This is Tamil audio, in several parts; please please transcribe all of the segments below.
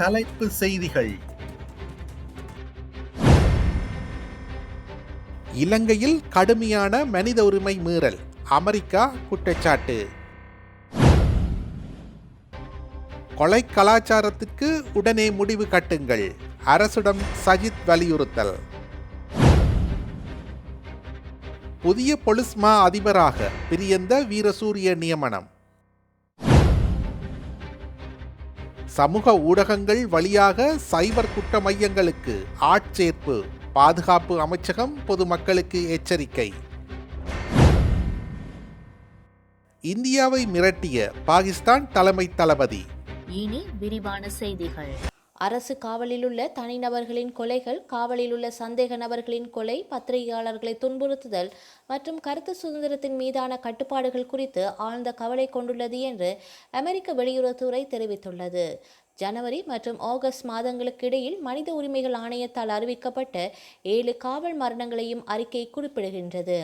தலைப்பு செய்திகள். இலங்கையில் கடுமையான மனித உரிமை மீறல் அமெரிக்கா குற்றச்சாட்டு. கொலை கலாச்சாரத்துக்கு உடனே முடிவு கட்டுங்கள் அரசிடம் சஜித் வலியுறுத்தல். புதிய பொலிஸ்மா அதிபராக பிரியந்த வீரசூரிய நியமனம். சமூக ஊடகங்கள் வழியாக சைபர் குற்ற மையங்களுக்கு ஆட்சேர்ப்பு பாதுகாப்பு அமைச்சகம் பொதுமக்களுக்கு எச்சரிக்கை. இந்தியாவை மிரட்டிய பாகிஸ்தான் தலைமை தளபதி. இனி விரிவான செய்திகள். அரசு காவலிலுள்ள தனிநபர்களின் கொலைகள் காவலிலுள்ள சந்தேக நபர்களின் கொலை பத்திரிகையாளர்களை துன்புறுத்துதல் மற்றும் கருத்து சுதந்திரத்தின் மீதான கட்டுப்பாடுகள் குறித்து ஆழ்ந்த கவலை கொண்டுள்ளது என்று அமெரிக்க வெளியுறவுத்துறை தெரிவித்துள்ளது. ஜனவரி மற்றும் ஆகஸ்ட் மாதங்களுக்கு இடையில் மனித உரிமைகள் ஆணையத்தால் அறிவிக்கப்பட்ட ஏழு காவல் மரணங்களையும் அறிக்கை குறிப்பிடுகின்றது.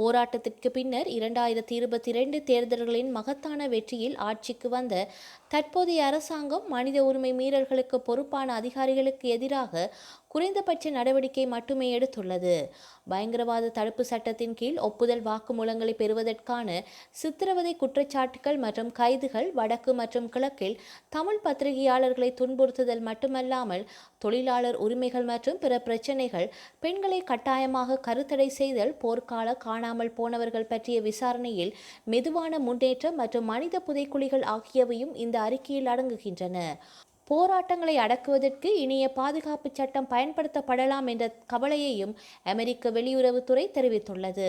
போராட்டத்திற்கு பின்னர் இரண்டாயிரத்தி இருபத்தி இரண்டு தேர்தல்களின் மகத்தான வெற்றியில் ஆட்சிக்கு வந்த தற்போதைய அரசாங்கம் மனித உரிமை மீறல்களுக்கு பொறுப்பான அதிகாரிகளுக்கு எதிராக குறைந்தபட்ச நடவடிக்கை மட்டுமே எடுத்துள்ளது. பயங்கரவாத தடுப்பு சட்டத்தின் கீழ் ஒப்புதல் வாக்குமூலங்களை பெறுவதற்கான சித்திரவதை குற்றச்சாட்டுகள் மற்றும் கைதுகள் வடக்கு மற்றும் கிழக்கில் தமிழ் பத்திரிகையாளர்களை துன்புறுத்துதல் மட்டுமல்லாமல் தொழிலாளர் உரிமைகள் மற்றும் பிற பிரச்சினைகள் பெண்களை கட்டாயமாக கருத்தடை செய்தல் போர்க்கால காணாமல் போனவர்கள் பற்றிய விசாரணையில் மெதுவான முன்னேற்றம் மற்றும் மனித புதைக்குழிகள் ஆகியவையும் இந்த அறிக்கையில் அடங்குகின்றன. போராட்டங்களை அடக்குவதற்கு இனிய பாதுகாப்பு சட்டம் பயன்படுத்தப்படலாம் என்ற கவலையையும் அமெரிக்க வெளியுறவுத்துறை தெரிவித்துள்ளது.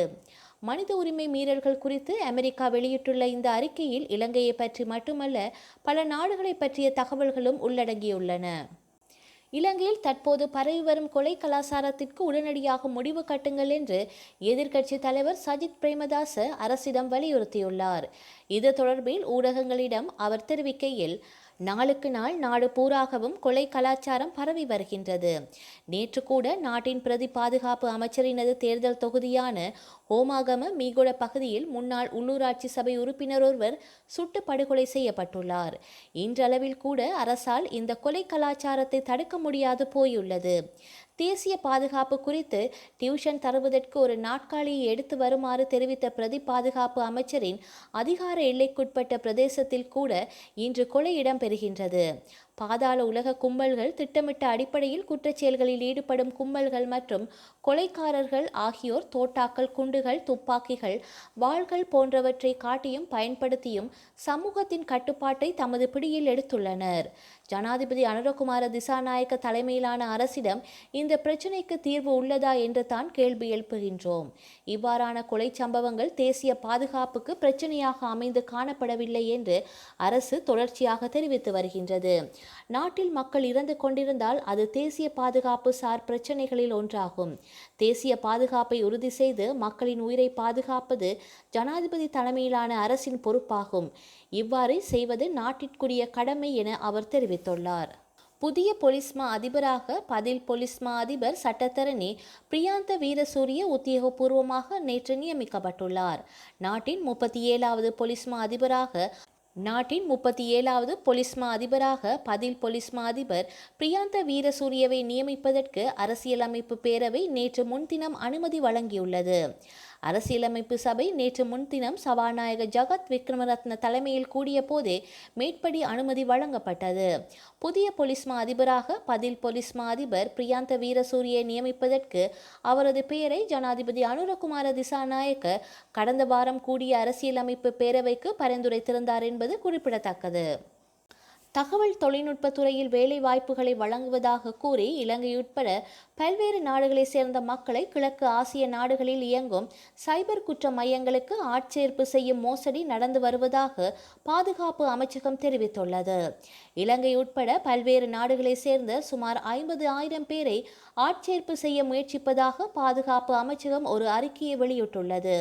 மனித உரிமை மீறல்கள் குறித்து அமெரிக்கா வெளியிட்டுள்ள இந்த அறிக்கையில் இலங்கையை பற்றி மட்டுமல்ல பல நாடுகளை பற்றிய தகவல்களும் உள்ளடங்கியுள்ளன. இலங்கையில் தற்போது பரவி வரும் கொலை கலாச்சாரத்திற்கு உடனடியாக முடிவு கட்டுங்கள் என்று எதிர்க்கட்சி தலைவர் சஜித் பிரேமதாச அரசிடம் வலியுறுத்தியுள்ளார். இது தொடர்பில் ஊடகங்களிடம் அவர் தெரிவிக்கையில் நாளுக்கு நாள் நாடு பூராகவும் கொலை கலாச்சாரம் பரவி வருகின்றது. நேற்று கூட நாட்டின் பிரதி பாதுகாப்பு அமைச்சரினது தேர்தல் தொகுதியான ஹோமாகம மீகுட பகுதியில் முன்னாள் உள்ளூராட்சி சபை உறுப்பினர் ஒருவர் சுட்டு படுகொலை செய்யப்பட்டுள்ளார். இன்றளவில் கூட அரசால் இந்த கொலை கலாச்சாரத்தை தடுக்க முடியாது போயுள்ளது. தேசிய பாதுகாப்பு குறித்து டியூஷன் தருவதற்கு ஒரு நாட்காலியை எடுத்து வருமாறு தெரிவித்த பிரதி பாதுகாப்பு அமைச்சரின் அதிகார எல்லைக்குட்பட்ட பிரதேசத்தில் கூட இன்று கொலை இடம்பெறுகின்றது. பாதாள உலக கும்பல்கள் திட்டமிட்ட அடிப்படையில் குற்றச்செயல்களில் ஈடுபடும் கும்பல்கள் மற்றும் கொலைக்காரர்கள் ஆகியோர் தோட்டாக்கள் குண்டுகள் துப்பாக்கிகள் வாள்கள் போன்றவற்றை காட்டியும் பயன்படுத்தியும் சமூகத்தின் கட்டுப்பாட்டை தமது பிடியில் எடுத்துள்ளனர். ஜனாதிபதி அனுரகுமார திசாநாயக்க தலைமையிலான அரசிடம் இந்த பிரச்சினைக்கு தீர்வு உள்ளதா என்று தான் கேள்வி எழுப்புகின்றோம். இவ்வாறான கொலை சம்பவங்கள் தேசிய பாதுகாப்புக்கு பிரச்சனையாக அமைந்து காணப்படவில்லை என்று அரசு தொடர்ச்சியாக தெரிவித்து வருகின்றது. நாட்டில் மக்கள் இறந்து கொண்டிருந்தால் அது தேசிய பாதுகாப்பு சார் பிரச்சினைகளில் ஒன்றாகும். தேசிய பாதுகாப்பை உறுதி செய்து மக்களின் உயிரை பாதுகாப்பது ஜனாதிபதி தலைமையிலான அரசின் பொறுப்பாகும். இவ்வாறு செய்வது நாட்டிற்குரிய கடமை என அவர் தெரிவித்துள்ளார். புதிய பொலிஸ்மா அதிபராக பதில் பொலிஸ்மா அதிபர் சட்டத்தரணி பிரியாந்த வீரசூரிய உத்தியோகபூர்வமாக நேற்று நியமிக்கப்பட்டுள்ளார். நாட்டின் முப்பத்தி ஏழாவது பொலிஸ்மா அதிபராக நாட்டின் முப்பத்தி ஏழாவது பொலிஸ்மா அதிபராக பதில் பொலிஸ்மா அதிபர் பிரியாந்த வீரசூரியவை நியமிப்பதற்கு அரசியலமைப்பு பேரவை நேற்று முன்தினம் அனுமதி வழங்கியுள்ளது. அரசியலமைப்பு சபை நேற்று முன்தினம் சபாநாயகர் ஜகத் விக்ரமரத்ன தலைமையில் கூடிய போதே மேற்படி அனுமதி வழங்கப்பட்டது. புதிய பொலிஸ்மா அதிபராக பதில் பொலிஸ்மா அதிபர் பிரியாந்த வீரசூரியை நியமிப்பதற்கு அவரது பெயரை ஜனாதிபதி அனுரகுமார திசாநாயக்க கடந்த வாரம் கூடிய அரசியலமைப்பு பேரவைக்கு பரிந்துரைத்திருந்தார் என்பது குறிப்பிடத்தக்கது. தகவல் தொழில்நுட்ப துறையில் வேலை வாய்ப்புகளை வழங்குவதாக கூறி இலங்கை உட்பட பல்வேறு நாடுகளைச் சேர்ந்த மக்களை கிழக்கு ஆசிய நாடுகளில் இயங்கும் சைபர் குற்ற மையங்களுக்கு ஆட்சேர்ப்பு செய்யும் மோசடி நடந்து வருவதாக பாதுகாப்பு அமைச்சகம் தெரிவித்துள்ளது. இலங்கை உட்பட பல்வேறு நாடுகளைச் சேர்ந்த சுமார் ஐம்பது ஆயிரம் பேரை ஆட்சேர்ப்பு செய்ய முயற்சிப்பதாக பாதுகாப்பு அமைச்சகம் ஒரு அறிக்கையை வெளியிட்டுள்ளது.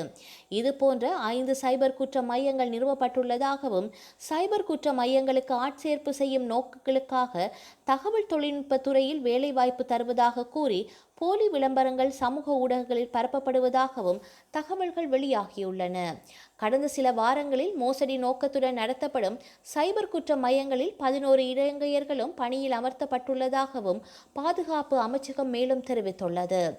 இதுபோன்ற ஐந்து சைபர் குற்ற மையங்கள் நிறுவப்பட்டுள்ளதாகவும் சைபர் குற்ற மையங்களுக்கு ஆட்சேர்ப்பு செய்யும் நோக்கங்களுக்காக தகவல் தொழில்நுட்ப துறையில் வேலைவாய்ப்பு தருவதாக கூறி போலி விளம்பரங்கள் சமூக ஊடகங்களில் பரப்பப்படுவதாகவும் தகவல்கள் வெளியாகியுள்ளன. கடந்த சில வாரங்களில் மோசடி நோக்கத்துடன் நடத்தப்படும் சைபர் குற்ற மையங்களில் பதினோரு இலங்கையர்களும் பணியில் அமர்த்தப்பட்டுள்ளதாகவும் பாதுகாப்பு அமைச்சகம் மேலும் தெரிவித்துள்ளது.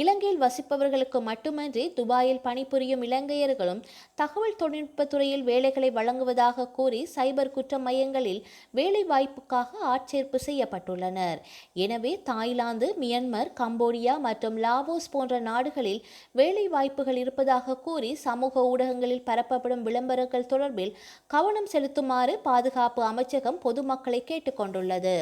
இலங்கையில் வசிப்பவர்களுக்கு மட்டுமன்றி துபாயில் பணிபுரியும் இலங்கையர்களும் தகவல் தொழில்நுட்பத்துறையில் வேலைகளை வழங்குவதாக கூறி சைபர் குற்ற மையங்களில் வேலை வாய்ப்புக்காக ஆட்சேர்ப்பு செய்யப்பட்டுள்ளனர். எனவே தாய்லாந்து மியன்மர் கம்போடியா மற்றும் லாவோஸ் போன்ற நாடுகளில் வேலை வாய்ப்புகள் இருப்பதாக கூறி சமூக ஊடகங்களில் பரப்பப்படும் விளம்பரங்கள் தொடர்பில் கவனம் செலுத்துமாறு பாதுகாப்பு அமைச்சகம் பொதுமக்களை கேட்டுக்கொண்டுள்ளது.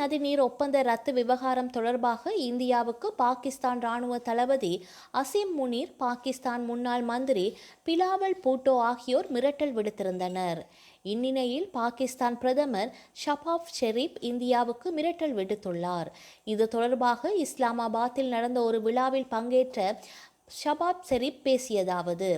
நதிநீர் ஒப்பந்த ரத்து விவகாரம் தொடர்பாக இந்தியாவுக்கு பாகிஸ்தான் ராணுவ தளபதி அசீம் முனீர் பாகிஸ்தான் முன்னாள் மந்திரி பிலாவல் பூட்டோ ஆகியோர் மிரட்டல் விடுத்திருந்தனர். இந்நிலையில் பாகிஸ்தான் பிரதமர் ஷபாப் ஷெரீப் இந்தியாவுக்கு மிரட்டல் விடுத்துள்ளார். இது தொடர்பாக இஸ்லாமாபாத்தில் நடந்த ஒரு விழாவில் பங்கேற்ற ஷபாப் செரிப் பேசியதாவது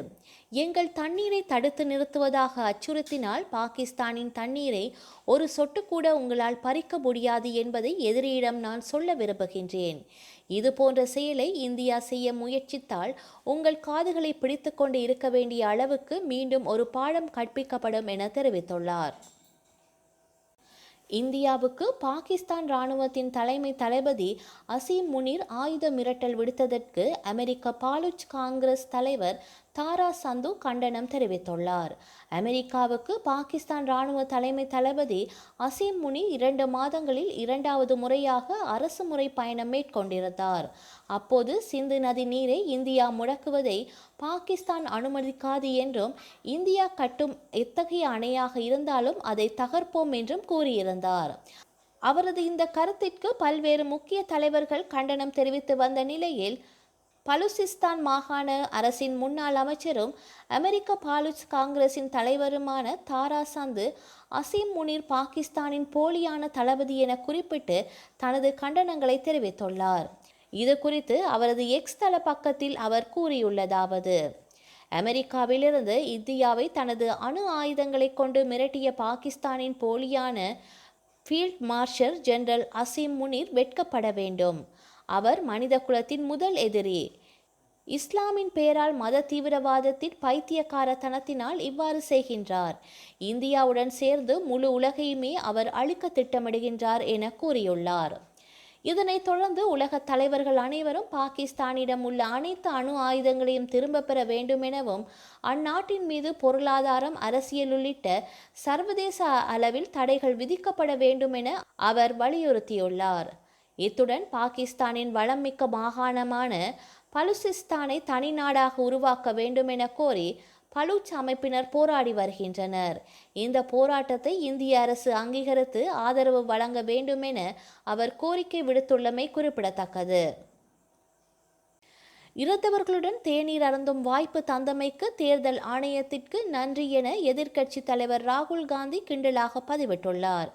எங்கள் தண்ணீரை தடுத்து நிறுத்துவதாக அச்சுறுத்தினால் பாகிஸ்தானின் தண்ணீரை ஒரு சொட்டு கூட உங்களால் பறிக்க முடியாது என்பதை எதிரியிடம் நான் சொல்ல விரும்புகின்றேன். இது போன்ற செயலை இந்தியா செய்ய முயற்சித்தால் உங்கள் காதுகளை பிடித்துக்கொண்டு இருக்க வேண்டிய அளவுக்கு மீண்டும் ஒரு பாடம் கற்பிக்கப்படும் என தெரிவித்துள்ளார். இந்தியாவுக்கு பாகிஸ்தான் ராணுவத்தின் தலைமை தளபதி அசீம் முனீர் ஆயுத மிரட்டல் விடுத்ததற்கு அமெரிக்க பாலுச் காங்கிரஸ் தலைவர் தாரா சந்து கண்டனம் தெரிவித்துள்ளார். அமெரிக்காவுக்கு பாகிஸ்தான் ராணுவ தலைமை தளபதி அசீம் முனி இரண்டு மாதங்களில் இரண்டாவது முறையாக அரசு முறை பயணம் மேற்கொண்டிருந்தார். அப்போது சிந்து நதி நீரை இந்தியா முடக்குவதை பாகிஸ்தான் அனுமதிக்காது என்றும் இந்தியா கட்டும் எத்தகைய அணையாக இருந்தாலும் அதை தகர்ப்போம் என்றும் கூறியிருந்தார். அவரது இந்த கருத்திற்கு பல்வேறு முக்கிய தலைவர்கள் கண்டனம் தெரிவித்து வந்த நிலையில் பலுசிஸ்தான் மாகாண அரசின் முன்னாள் அமைச்சரும் அமெரிக்க பாலுச் காங்கிரசின் தலைவருமான தாரா சந்து அசீம் முனீர் பாகிஸ்தானின் போலியான தளபதி என குறிப்பிட்டு தனது கண்டனங்களை தெரிவித்துள்ளார். இது குறித்து அவரது எக்ஸ் தள பக்கத்தில் அவர் கூறியுள்ளதாவது அமெரிக்காவிலிருந்து இந்தியாவை தனது அணு ஆயுதங்களை கொண்டு மிரட்டிய பாகிஸ்தானின் போலியான field marshal general Asim Munir வெட்கப்பட வேண்டும். அவர் மனித குலத்தின் முதல் எதிரி. இஸ்லாமின் பெயரால் மத தீவிரவாதத்தின் பைத்தியக்காரத்தனத்தினால் இவ்வாறு செய்கின்றார். இந்தியாவுடன் சேர்ந்து முழு உலகையுமே அவர் அழிக்க திட்டமிடுகின்றார் என கூறியுள்ளார். இதனைத் தொடர்ந்து உலக தலைவர்கள் அனைவரும் பாகிஸ்தானிடம் உள்ள அனைத்து அணு ஆயுதங்களையும் திரும்ப பெற வேண்டும் எனவும் அந்நாட்டின் மீது பொருளாதாரம் அரசியல் உள்ளிட்ட சர்வதேச அளவில் தடைகள் விதிக்கப்பட வேண்டும் என அவர் வலியுறுத்தியுள்ளார். இத்துடன் பாகிஸ்தானின் வளம்மிக்க மாகாணமான பலுசிஸ்தானை தனி நாடாக உருவாக்க வேண்டும் என கோரி பலூச் அமைப்பினர் போராடி வருகின்றனர். இந்த போராட்டத்தை இந்திய அரசு அங்கீகரித்து ஆதரவு வழங்க வேண்டும் என அவர் கோரிக்கை விடுத்துள்ளமை குறிப்பிடத்தக்கது. இறந்தவர்களுடன் தேநீர் அருந்தும் வாய்ப்பு தந்தமைக்கு தேர்தல் ஆணையத்திற்கு நன்றி என எதிர்க்கட்சி தலைவர் ராகுல் காந்தி கிண்டலாக பதிவிட்டுள்ளார்.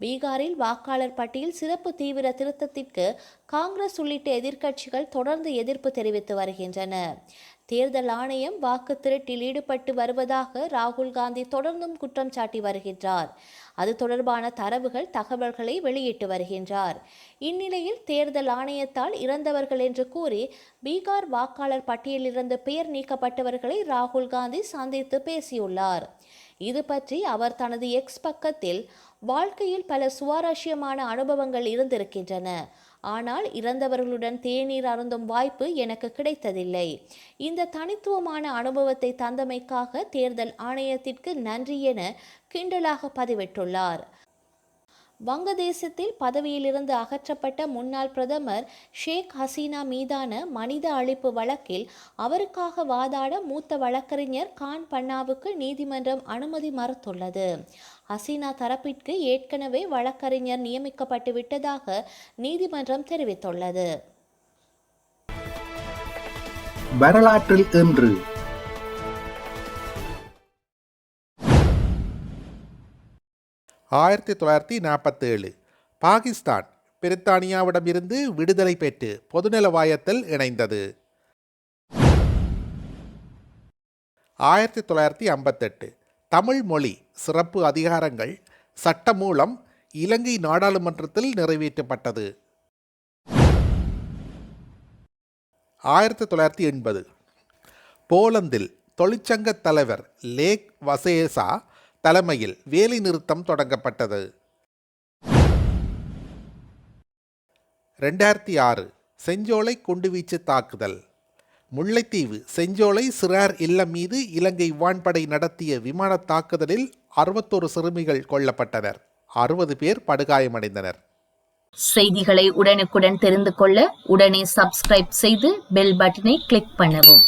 பீகாரில் வாக்காளர் பட்டியல் சிறப்பு தீவிர திருத்தத்திற்கு காங்கிரஸ் உள்ளிட்ட எதிர்க்கட்சிகள் தொடர்ந்து எதிர்ப்பு தெரிவித்து வருகின்றன. தேர்தல் ஆணையம் வாக்கு திருட்டில் ஈடுபட்டு வருவதாக ராகுல் காந்தி தொடர்ந்தும் குற்றம் சாட்டி வருகின்றார். அது தொடர்பான தரவுகள் தகவல்களை வெளியிட்டு வருகின்றார். இந்நிலையில் தேர்தல் ஆணையத்தால் இறந்தவர்கள் என்று கூறி பீகார் வாக்காளர் பட்டியலிலிருந்து பெயர் நீக்கப்பட்டவர்களை ராகுல் காந்தி சந்தித்து பேசியுள்ளார். இது பற்றி அவர் தனது எக்ஸ் பக்கத்தில் வாழ்க்கையில் பல சுவாரஸ்யமான அனுபவங்கள் இருந்திருக்கின்றன. ஆனால் இறந்தவர்களுடன் தேநீர் அருந்தும் வாய்ப்பு எனக்கு கிடைத்ததில்லை. இந்த தனித்துவமான அனுபவத்தை தந்தமைக்காக தேர்தல் ஆணையத்திற்கு நன்றி என கிண்டலாக பதிவிட்டுள்ளார். வங்கதேசத்தில் பதவியிலிருந்து அகற்றப்பட்ட முன்னாள் பிரதமர் ஷேக் ஹசீனா மீதான மனித அழிப்பு வழக்கில் அவருக்காக வாதாட மூத்த வழக்கறிஞர் கான் பன்னாவுக்கு நீதிமன்றம் அனுமதி மறுத்துள்ளது. ஹசீனா தரப்பிற்கு ஏற்கனவே வழக்கறிஞர் நியமிக்கப்பட்டு விட்டதாக நீதிமன்றம் தெரிவித்துள்ளது. வரலாற்றில் இன்று ஆயிரத்தி தொள்ளாயிரத்தி நாற்பத்தேழு. பாகிஸ்தான் பிரித்தானியாவிடமிருந்து விடுதலை பெற்று பொதுநலவாயத்தில் இணைந்தது. ஆயிரத்தி தொள்ளாயிரத்தி ஐம்பத்தெட்டு. தமிழ் மொழி சிறப்பு அதிகாரங்கள் சட்ட மூலம் இலங்கை நாடாளுமன்றத்தில் நிறைவேற்றப்பட்டது. ஆயிரத்தி தொள்ளாயிரத்தி எண்பது. போலந்தில் தொழிற்சங்க தலைவர் லேக் வசேசா தலைமையில் வேலைநிறுத்தம் தொடங்கப்பட்டது. ரெண்டாயிரத்தி ஆறு செஞ்சோலை குண்டுவீச்சு தாக்குதல். முல்லைத்தீவு செஞ்சோலை சிறார் இல்லம் மீது இலங்கை வான்படை நடத்திய விமான தாக்குதலில் அறுபத்தொரு சிறுமிகள் கொல்லப்பட்டனர். அறுபது பேர் படுகாயமடைந்தனர். செய்திகளை உடனுக்குடன் தெரிந்து கொள்ள உடனே சப்ஸ்கிரைப் செய்து பெல் பட்டனை கிளிக் பண்ணவும்.